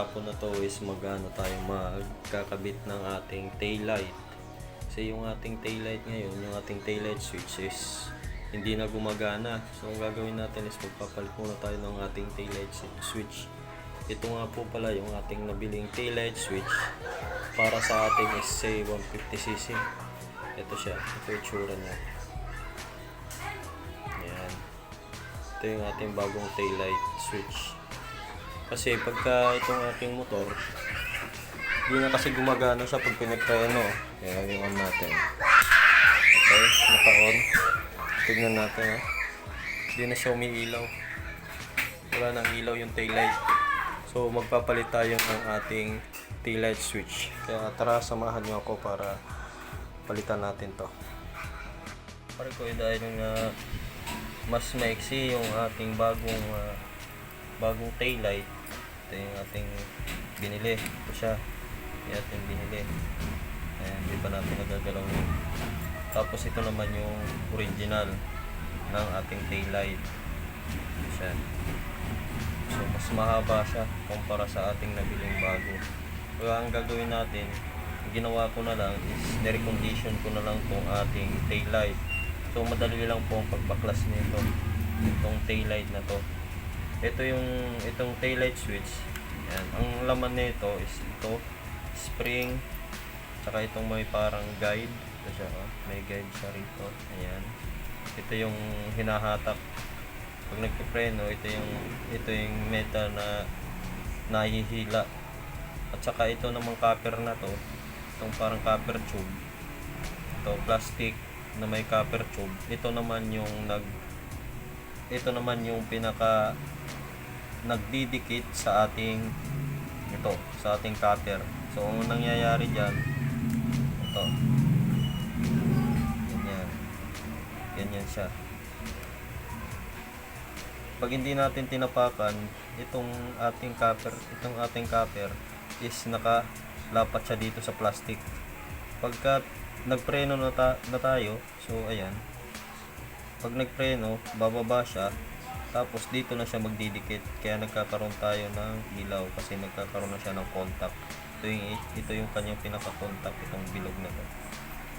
hapon na to is magano tayo magkakabit ng ating tail light. Kasi yung ating tail light ngayon, yung ating tail light switch is hindi na gumagana. So ang gagawin natin is magpapalit muna tayo ng ating tail light switch. Ito nga po pala yung ating nabiling tail light switch para sa ating SA 150cc. Ito siya, ito yung tsura niya. Ayan. Ito yung ating bagong tail light switch. Kasi pagka itong aking motor, hindi na kasi gumagana siya pag pinagpreno. Kaya yung on natin. Okay, naka-on. Tignan natin ha. Hindi na siya umiilaw. Wala nang ilaw yung taillight. So magpapalit tayo ng ating taillight switch. Kaya tara samahan niyo ako para palitan natin to. Pare ko dahil na mas maiksi yung ating bagong ah, bagong taillight. Ito yung ating binili. Ito siya. Yung binili. Ayan, di pa natin nagagalaw yun. Tapos ito naman yung original ng ating taillight. Ito siya. So, mas mahaba siya kumpara sa ating nabiling bago. Kaya ang gagawin natin, ginawa ko na lang is nirecondition ko na lang tong ating taillight. So, madali lang po ang pagbaklas nito. Itong taillight na to. Ito yung itong taillight switch. Yan. Ang laman nito is ito, spring, tsaka itong may parang guide. Ito siya, oh. may guide siya rito. Ayan. Ito yung hinahatak. Pag nagpipreno, ito yung ito yung metal na nahihila. At saka ito namang copper na to, itong parang copper tube. Ito plastic na may copper tube. Ito naman yung nag ito naman yung pinaka nagdidikit sa ating ito, sa ating cutter. So, ang nangyayari dyan, ito. Ganyan. Ganyan siya. Pag hindi natin tinapakan, itong ating cutter, itong ating cutter is nakalapat siya dito sa plastic. Pagka nagpreno na, ta- na tayo, so ayan, pag nagpreno, bababa siya, tapos dito na siya magdidikit. Kaya nagkakaroon tayo ng ilaw kasi nagkakaroon na siya ng contact. Ito yung, ito yung kanyang pinaka-contact, itong bilog na to.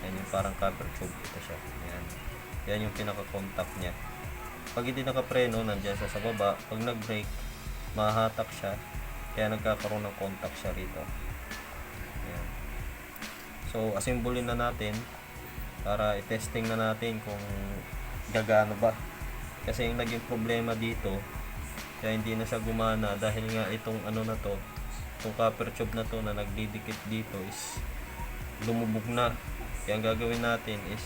Yan yung parang copper tube. Ito siya. Yan. Yan yung pinaka-contact niya. Pag hindi nakapreno, nandyan siya sa baba. Pag nag-brake, mahahatak siya. Kaya nagkakaroon ng contact siya rito. Yan. So, asimbulin na natin para i-testing na natin kung gagana ba. Kasi yung naging problema dito, kaya hindi na siya gumana dahil nga itong ano na to, itong copper tube na to na nagdidikit dito is lumubog na. Kaya ang gagawin natin is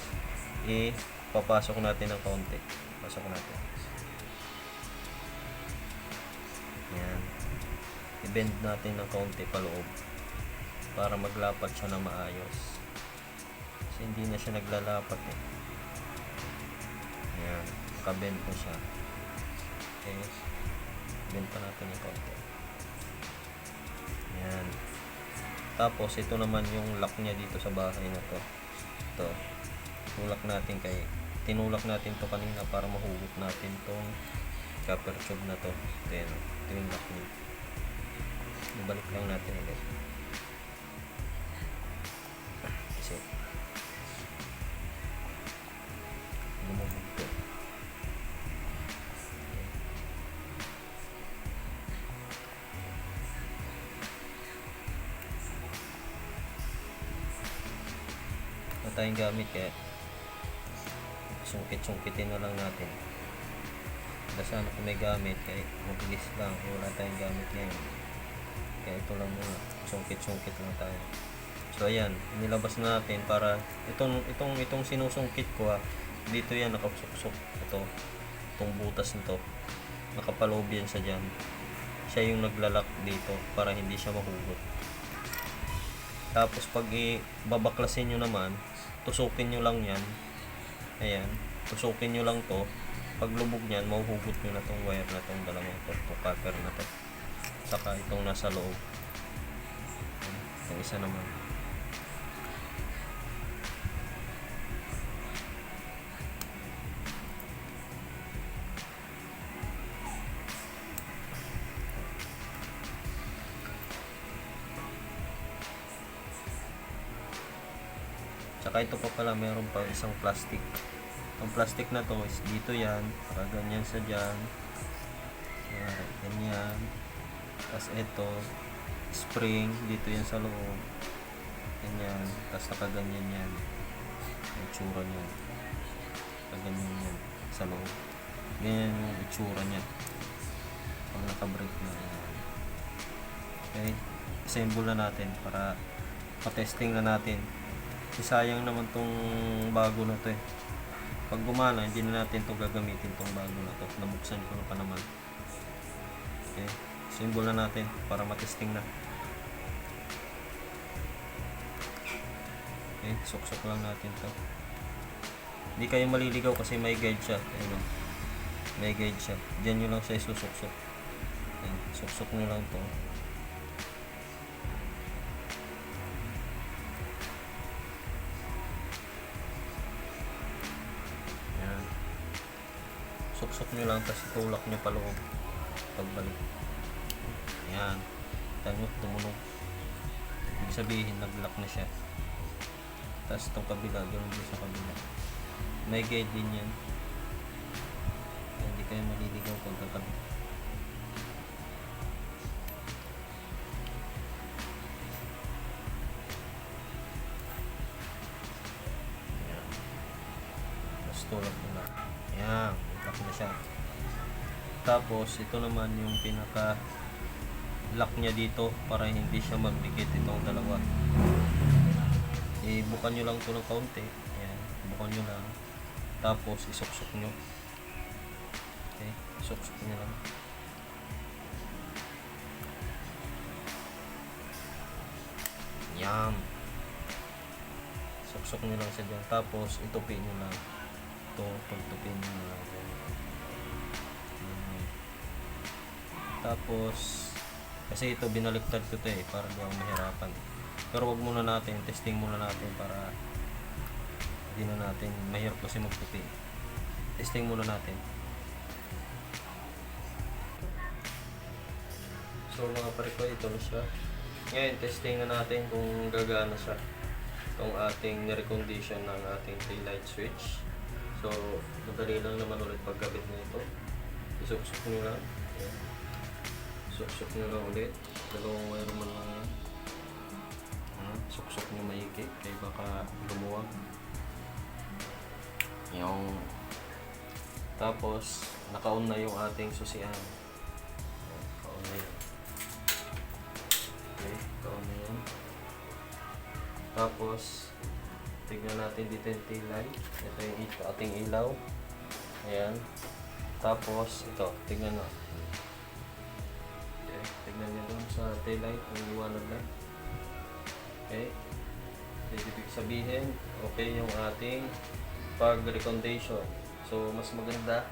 ipapasok natin ng kaunti. Pasok natin. Yan. I-bend natin ng kaunti paloob para maglapat siya na maayos. Kasi hindi na siya naglalapat eh. Yan. Nakabend na siya. Okay. Bend pa natin yung konti. Yan. Tapos, ito naman yung lock niya dito sa bahay na to. Ito. Tulak natin kay tinulak natin to kanina para mahugot natin tong copper tube na to. Yan. Ito yung lock niya. Ibalik lang natin ulit. Kasi tayong gamit kaya sungkit-sungkitin na lang natin. Dasana kung may gamit kaya mabilis lang. Wala tayong gamit ngayon. Kaya ito lang muna. Sungkit-sungkit lang tayo. So ayan, nilabas na natin para itong itong itong sinusungkit ko ah. Dito yan nakasuksok ito. Itong butas nito. Nakapaloob yan sa diyan. Siya yung naglalak dito para hindi siya mahugot. Tapos pag i-babaklasin nyo naman, tusukin nyo lang yan. Ayan, tusukin nyo lang to. Pag lubog niyan, mahuhugot nyo na tong wire na tong dalawang to, tong copper na to. Saka itong nasa loob. Yung isa naman. Tsaka ito pa pala, meron pa isang plastic. Ang plastic na to is dito yan, ganyan sa dyan. Yan, ganyan. Tapos ito, spring, dito yan sa loob. Ganyan. Tapos nakaganyan yan. Ang itsura niyan. Nakaganyan yan sa loob. Ganyan yung itsura niya. Pag naka-break na. Okay. Assemble na natin para pa-testing na natin. Sayang naman tong bago na to eh. Pag gumana, hindi na natin to gagamitin tong bago na to. Nabuksan ko na pa naman. Okay. Assemble na natin para matesting na. Okay, suksok lang natin to. Hindi kayo maliligaw kasi may guide siya. Ayun. May guide siya. Diyan nyo lang siya isusuksok. Ayan, suksok nyo lang to. Suksok nyo lang, tapos itulak nyo pa loob. Pagbalik. Ayan. Tangot, tumunog. Ibig sabihin, nag-lock na siya. Tapos itong kabila, ganoon din sa kabila. May guide din yan. Hindi kayo maliligaw pag Tapos, ito naman yung pinaka lock niya dito para hindi siya magdikit itong dalawa. Ibukan nyo lang ito ng kaunti. Ayan, bukan nyo lang. Tapos isuksok nyo. Okay, isuksok nyo lang. Yan suksok nyo lang siya dyan. Tapos itupi nyo lang. Ito pagtupi nyo lang tapos kasi ito binaliktad ko to eh para di ako mahirapan pero wag muna natin, testing muna natin para hindi na natin mahirap kasi magtupi. Testing muna natin. So mga pare ko, ito na siya. Ngayon, testing na natin kung gagana siya. Itong ating nirecondition ng ating taillight switch. So, madali lang naman ulit pagkabit nito. Isuksok nyo lang. Ayan. Suksok nyo lang ulit. Dalawang wire man lang yan. Hmm, suksok nyo maigi. Kaya baka lumuwag. Yung tapos naka-on na yung ating susian. Naka-on na yun. Okay naka-on na yun. Tapos tignan natin dito yung light ito yung ating ilaw. Ayan. Tapos ito tignan na. okay, tignan nyo dun sa tail light yung liwanag na Okay? Ibig sabihin, okay yung ating pag-recommendation. So, mas maganda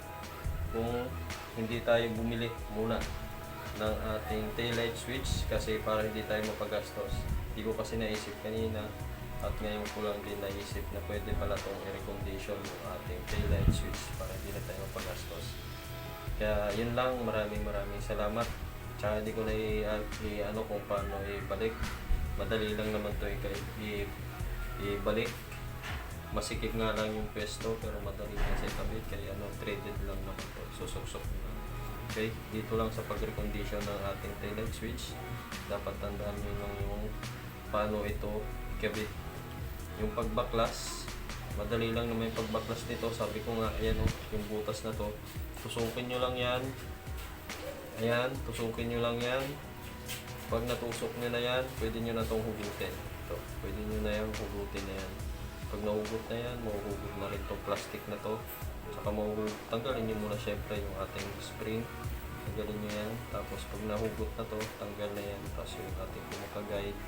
kung hindi tayo bumili muna ng ating taillight switch kasi para hindi tayo mapagastos. Hindi ko kasi naisip kanina at ngayon ko lang din naisip na pwede pala itong i-recommendation yung ating taillight switch para hindi na tayo mapagastos. Kaya yun lang, maraming maraming salamat. Tsaka hindi ko na i- i- ano kung paano ibalik. Madali lang naman to i- i- ibalik. Masikip nga lang yung pwesto pero madali lang sa itabit. Kaya ano traded lang naman to. Susuksok lang okay? Dito lang sa pag-recondition ng ating taillight switch. Dapat tandaan nyo lang yung paano ito ikabit. Yung pagbaklas madali lang naman yung pagbaklas nito. Sabi ko nga ayan o yung butas na to. Tusukin nyo lang yan ayan tusukin nyo lang yan pag natusok nyo na yan, pwede nyo na itong hugutin. Ito, pwede nyo na yung hugutin na yan. Pag nahugot na yan, mahuhugot na rin itong plastic na to. Saka mahuhugot, tanggalin nyo muna syempre yung ating spring. Tanggalin nyo yan. Tapos pag nahugot na to, tanggal na yan. Tapos yung ating pinaka-guide.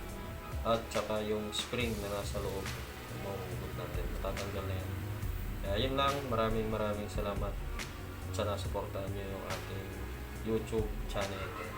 At saka yung spring na nasa loob. Mahuhugot natin. Matatanggal na yan. Kaya yun lang. Maraming maraming salamat. Sana supportahan nyo yung ating 요쪽 잔에.